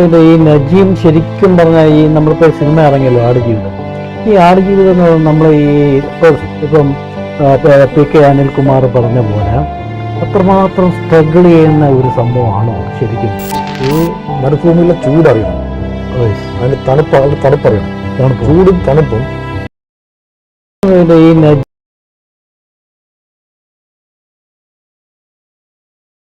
ഇതിന്റെ ഈ നജീം ശരിക്കും പറഞ്ഞാൽ ഈ നമ്മളിപ്പോൾ സിനിമ ഇറങ്ങിയല്ലോ ആടുജീവിതം ഈ ആടുജീവിതം എന്ന് പറഞ്ഞാൽ നമ്മൾ ഈ ഇപ്പോൾ ഇപ്പം പി കെ അനിൽകുമാർ പറഞ്ഞ പോലെ അത്രമാത്രം സ്ട്രഗിൾ ചെയ്യുന്ന ഒരു സംഭവമാണോ ശരിക്കും. ഈ മരുഭൂമിയിലെ ചൂടറിയണം. അതിന് തണുപ്പ് തണുപ്പറിയണം. തണുപ്പ്. ചൂടും തണുപ്പും. ഈ നജീം